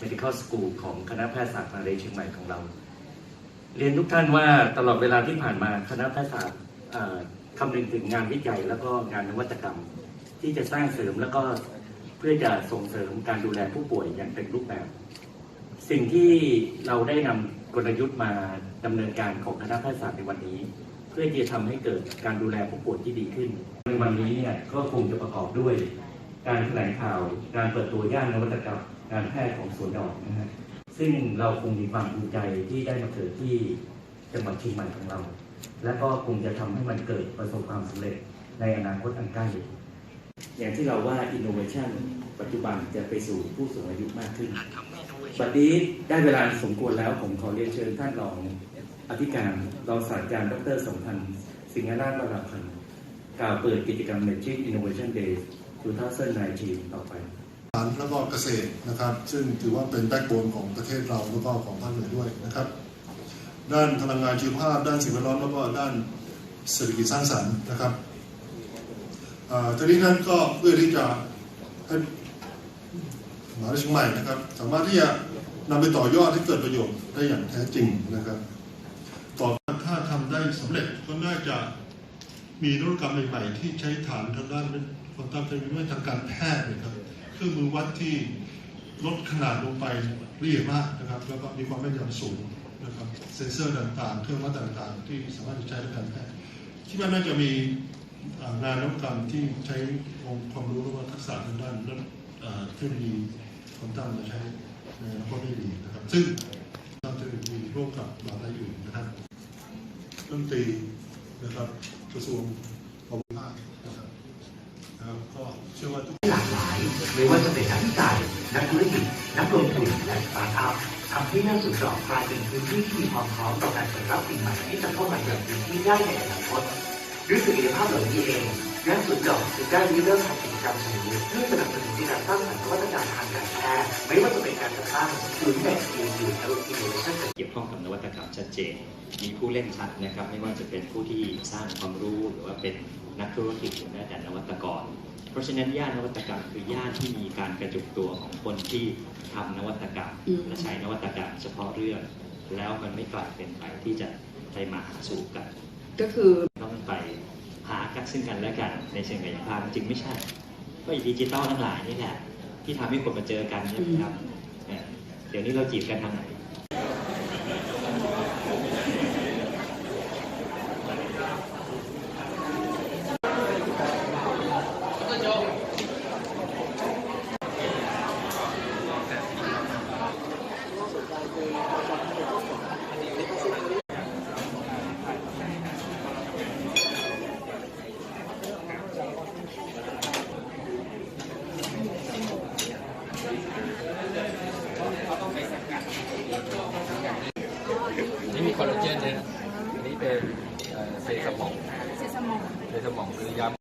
Medical School ของคณะแพทยศาสตร์มหาวิทยาลัยเชียงใหม่ของเรา เรียนทุกท่านว่าตลอดเวลาที่ผ่านมาคณะแพทยศาสตร์คำนึงถึงงานวิจัยแล้วก็งานนวัตกรรม ที่จะสร้างเสริมแล้วก็เพื่อจะส่งเสริมการดูแลผู้ป่วยอย่างเต็มรูปแบบ สิ่งที่เราได้นำกลยุทธ์มาดำเนินการของคณะแพทยศาสตร์ในวันนี้ เพื่อที่จะทำให้เกิดการดูแลผู้ป่วยที่ดีขึ้น ในวันนี้เนี่ยก็คงจะประกอบด้วย การแถลงข่าว การเปิดตัวย่านนวัตกรรมการแพทย์ของสวนดอกนะฮะซึ่งเราคงมีความภูมิใจที่ได้มาเกิดที่จังหวัดเชียงใหม่ของเรา และก็คงจะทำให้มันเกิดประสบความสำเร็จในอนาคตอันใกล้อย่างที่เราว่า innovation ปัจจุบันจะไปสู่ผู้สูงอายุมากขึ้นบัดนี้ได้เวลาสมควรแล้วผมขอเรียนเชิญท่านรองอธิการรองศาสตราจารย์ดรสมพันธ์ สิงห์ราชวราพันธ์กล่าวเปิดกิจกรรม Magic Innovation Day 2019ต่อไปอารแล้วก็เกษตรนะครับ ซึ่งถือว่าเป็นแบ็กโบนของประเทศเราแล้วก็ของภาคเหนือด้วยนะครับ ด้านพลังงานชีวภาพ ด้านสิ่งแวดล้อมแล้วก็ด้านเศรษฐกิจสร้างสรรค์นะครับทีนี้นั้นก็เพื่อที่จะให้มหาวิทยาลัยเชียงใหม่นะครับ สามารถที่จะนำไปต่อยอดให้เกิดประโยชน์ได้อย่างแท้จริงนะครับต่อถ้าทำได้สำเร็จก็น่าจะมีนวัตกรรมใหม่ๆที่ใช้ฐานทางด้าน ความตามเป็นด้วยทางการแพทย์นะครับเครื่องมือวัดที่ลดขนาดลงไปเอียดมากนะครับ แล้วก็มีความแม่นยำสูงนะครับเซ็นเซอร์ต่างๆ เครื่องวัดต่างๆ ที่สามารถจะใช้ในการแพทย์คิดว่าน่าจะมีงานนวัตกรรมที่ใช้องค์ความรู้และว่าทักษะทางด้านด้านเทคโนโลยีความตั้งมาใช้ในอนาคตได้ดีนะครับ ซึ่งเราจะมีร่วมกับมหาลัยอื่นนะครับดนตรีนะครับกระทรวงพมภาคนะครับแล้วก็ เชื่อว่าทุกหลากหลายไม่ว่าจะเป็นนักวิจัยนักธุรกิจนักลงทุนและสตาร์ทอัพทำให้ย่านสุดดอกกลายเป็นพื้นที่ที่มีความพร้อมต่อการเปิดรับสิ่งใหม่ที่จะเข้ามาเติมพื้นที่ได้ในอนาคตด้วยศักยภาพเหล่านี้เองย่าสุดดอกจึงได้ริเริ่มทำกิจกรรมชนิดเพื่อสนับสนุนการสร้างสรรค์นวัตกรรมทางการแพทย์ไม่ว่าจะเป็นการจัดตั้งศูนย์แบ่งทีมอยู่และอินโนเวชั่นเกี่ยวข้องกับนวัตกรรมชัดเจน มีผู้เล่นชัดนะครับ ไม่ว่าจะเป็นผู้ที่สร้างความรู้หรือว่าเป็นนักธุรกิจหรือแม้แต่นวัตกร ราะฉะนั้นย่านนวัตกรรมคือย่านที่มีการกระจุกตัวของคนที่ทำนวัตกรรมและใช้นวัตกรรมเฉพาะเรื่อง แล้วมันไม่กลายเป็นไปที่จะไปมาหาสู่กัน ก็คือต้องไปหากันซึ่งกันและกันในเชิงกายภาพจริงไม่ใช่ ก็ดิจิตอลทั้งหลายนี่แหละที่ทำให้คนมาเจอกันเนี่ยนะครับเออเดี๋ยวนี้เราจีบกันทางไหน นี่มี คอลลาเจนเนี่ยอันนี้เป็นเอ่อเซซามองเซซามองเซซามองคือยำ